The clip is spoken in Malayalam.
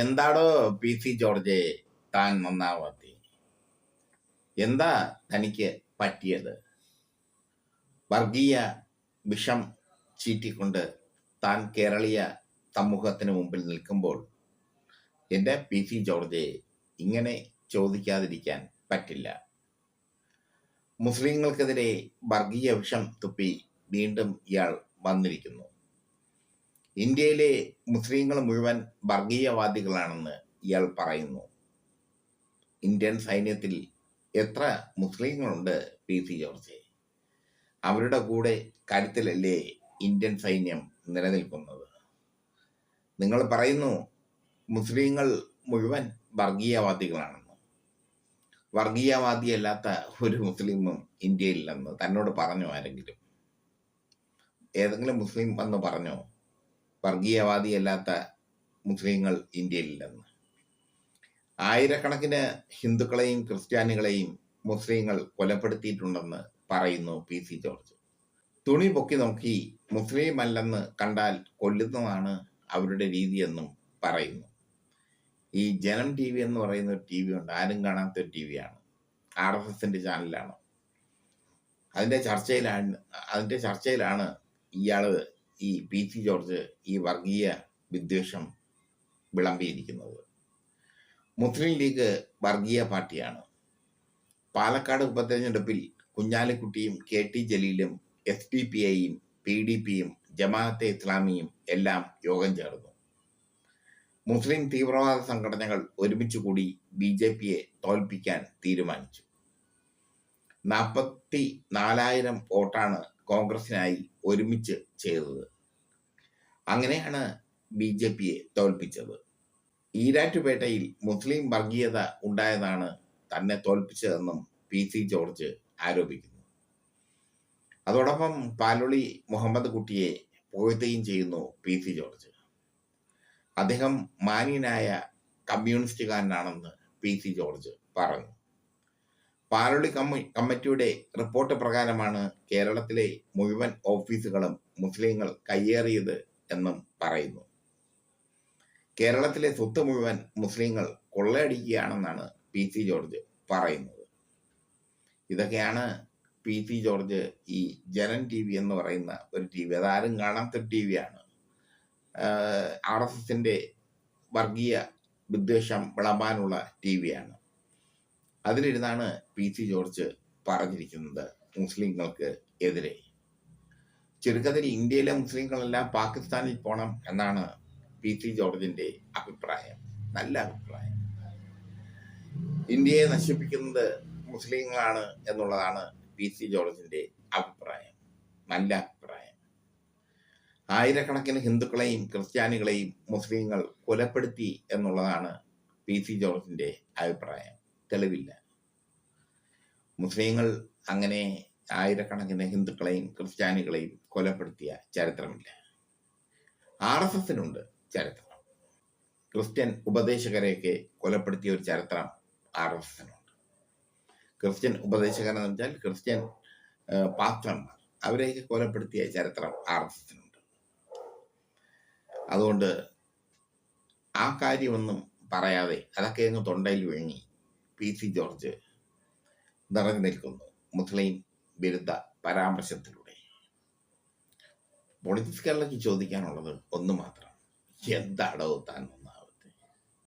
എന്താടോ പി സി ജോർജെ താൻ നന്നാവാത്തി? എന്താ തനിക്ക് പറ്റിയത്? വർഗീയ വിഷം ചീറ്റിക്കൊണ്ട് താൻ കേരളീയ സമൂഹത്തിന് മുമ്പിൽ നിൽക്കുമ്പോൾ എന്റെ പി സി ജോർജെ ഇങ്ങനെ ചോദിക്കാതിരിക്കാൻ പറ്റില്ല. മുസ്ലിങ്ങൾക്കെതിരെ വർഗീയ വിഷം തുപ്പി വീണ്ടും ഇയാൾ വന്നിരിക്കുന്നു. ഇന്ത്യയിലെ മുസ്ലിങ്ങൾ മുഴുവൻ വർഗീയവാദികളാണെന്ന് ഇയാൾ പറയുന്നു. ഇന്ത്യൻ സൈന്യത്തിൽ എത്ര മുസ്ലിങ്ങളുണ്ട് പി സി ജോർജ്? അവരുടെ കൂടെ കരുത്തിലല്ലേ ഇന്ത്യൻ സൈന്യം നിലനിൽക്കുന്നത്? നിങ്ങൾ പറയുന്നു മുസ്ലിങ്ങൾ മുഴുവൻ വർഗീയവാദികളാണെന്ന്. വർഗീയവാദിയല്ലാത്ത ഒരു മുസ്ലിമും ഇന്ത്യയിലില്ലെന്ന് തന്നോട് പറഞ്ഞു ആരെങ്കിലും? ഏതെങ്കിലും മുസ്ലിം വന്ന് പറഞ്ഞോ? വർഗീയവാദിയല്ലാത്ത മുസ്ലിങ്ങൾ ഇന്ത്യയിലില്ലെന്ന്. ആയിരക്കണക്കിന് ഹിന്ദുക്കളെയും ക്രിസ്ത്യാനികളെയും മുസ്ലിങ്ങൾ കൊലപ്പെടുത്തിയിട്ടുണ്ടെന്ന് പറയുന്നു പി സി ജോർജ്. തുണി പൊക്കി നോക്കി മുസ്ലിം അല്ലെന്ന് കണ്ടാൽ കൊല്ലുന്നതാണ് അവരുടെ രീതിയെന്നും പറയുന്നു. ഈ ജനം ടി വി എന്ന് പറയുന്ന ഒരു ടി വി ഉണ്ട്. ആരും കാണാത്ത ഒരു ടി വിയാണ് ആർ എസ് എസിന്റെ ചാനലാണ്. അതിന്റെ ചർച്ചയിലാണ് അതിന്റെ ചർച്ചയിലാണ് ഇയാൾ ഈ പി ടി ജോർജ് ഈ വർഗീയ വിദ്വേഷം വിളമ്പിയിരിക്കുന്നത്. മുസ്ലിം ലീഗ് വർഗീയ പാർട്ടിയാണ്. പാലക്കാട് ഉപതെരഞ്ഞെടുപ്പിൽ കുഞ്ഞാലിക്കുട്ടിയും കെ ടി ജലീലും എസ് ഡി പി ഐയും പി ഡി പിയും ജമാഅത്തെ ഇസ്ലാമിയും എല്ലാം യോഗം ചേർന്നു. മുസ്ലിം തീവ്രവാദ സംഘടനകൾ ഒരുമിച്ച് കൂടി ബി ജെ പിയെ തോൽപ്പിക്കാൻ തീരുമാനിച്ചു. നാൽപ്പത്തി നാലായിരം വോട്ടാണ് കോൺഗ്രസിനായി ഒരുമിച്ച് ചെയ്തത്. അങ്ങനെയാണ് ബി ജെ പിയെ തോൽപ്പിച്ചത്. ഈരാറ്റുപേട്ടയിൽ മുസ്ലിം വർഗീയത ഉണ്ടായതാണ് തന്നെ തോൽപ്പിച്ചതെന്നും പി സി ജോർജ് ആരോപിക്കുന്നു. അതോടൊപ്പം പാലൊളി മുഹമ്മദ് കുട്ടിയെ പുകഴ്ത്തുകയും ചെയ്യുന്നു പി സി ജോർജ്. അദ്ദേഹം മാന്യനായ കമ്മ്യൂണിസ്റ്റുകാരനാണെന്ന് പി സി ജോർജ് പറഞ്ഞു. പാലൊളി കമ്മ കമ്മിറ്റിയുടെ റിപ്പോർട്ട് പ്രകാരമാണ് കേരളത്തിലെ മുഴുവൻ ഓഫീസുകളും മുസ്ലിങ്ങൾ കയ്യേറിയത് എന്നും പറയുന്നു. കേരളത്തിലെ സ്വത്ത് മുഴുവൻ മുസ്ലിങ്ങൾ കൊള്ളയടിക്കുകയാണെന്നാണ് പി സി ജോർജ് പറയുന്നത്. ഇതൊക്കെയാണ് പി സി ജോർജ് ഈ ജനൻ ടി വി എന്ന് പറയുന്ന ഒരു ടി വി. അതാരും കാണാത്ത ടി വിയാണ് ആർ എസ് എസിന്റെ വർഗീയ വിദ്വേഷം വിളമ്പാനുള്ള ടി വിയാണ് അതിലിരുന്നാണ് പി സി ജോർജ് പറഞ്ഞിരിക്കുന്നത് മുസ്ലിങ്ങൾക്ക് എതിരെ. ചുരുക്കത്തിൽ ഇന്ത്യയിലെ മുസ്ലിങ്ങളെല്ലാം പാകിസ്ഥാനിൽ പോകണം എന്നാണ് പി സി ജോർജിന്റെ അഭിപ്രായം. നല്ല അഭിപ്രായം. ഇന്ത്യയെ നശിപ്പിക്കുന്നത് മുസ്ലിങ്ങളാണ് എന്നുള്ളതാണ് പി സി ജോർജിന്റെ അഭിപ്രായം. നല്ല അഭിപ്രായം. ആയിരക്കണക്കിന് ഹിന്ദുക്കളെയും ക്രിസ്ത്യാനികളെയും മുസ്ലിങ്ങൾ കൊലപ്പെടുത്തി എന്നുള്ളതാണ് പി സി ജോർജിന്റെ അഭിപ്രായം. തെളിവില്ല. മുസ്ലിങ്ങൾ അങ്ങനെ ആയിരക്കണക്കിന് ഹിന്ദുക്കളെയും ക്രിസ്ത്യാനികളെയും കൊലപ്പെടുത്തിയ ചരിത്രമില്ല. ആർ എസ് എസിനുണ്ട് ചരിത്രം. ക്രിസ്ത്യൻ ഉപദേശകരെയൊക്കെ കൊലപ്പെടുത്തിയ ഒരു ചരിത്രം ആർ എസ് എസിനുണ്ട്. ക്രിസ്ത്യൻ ഉപദേശകർ എന്ന് വെച്ചാൽ ക്രിസ്ത്യൻ പാത്രന്മാർ. അവരെയൊക്കെ കൊലപ്പെടുത്തിയ ചരിത്രം ആർ എസ് എസിനുണ്ട്. അതുകൊണ്ട് ആ കാര്യമൊന്നും പറയാതെ അതൊക്കെ അങ്ങ് തൊണ്ടയിൽ വിഴുങ്ങി പി സി ജോർജ് നിറഞ്ഞു നിൽക്കുന്നു. മുസ്ലിം വിരുദ്ധ പരാമർശത്തിലൂടെ. പൊളിറ്റിക്സ് കേരളയ്ക്ക് ചോദിക്കാനുള്ളത് ഒന്ന് മാത്രം. എന്താണോ താൻ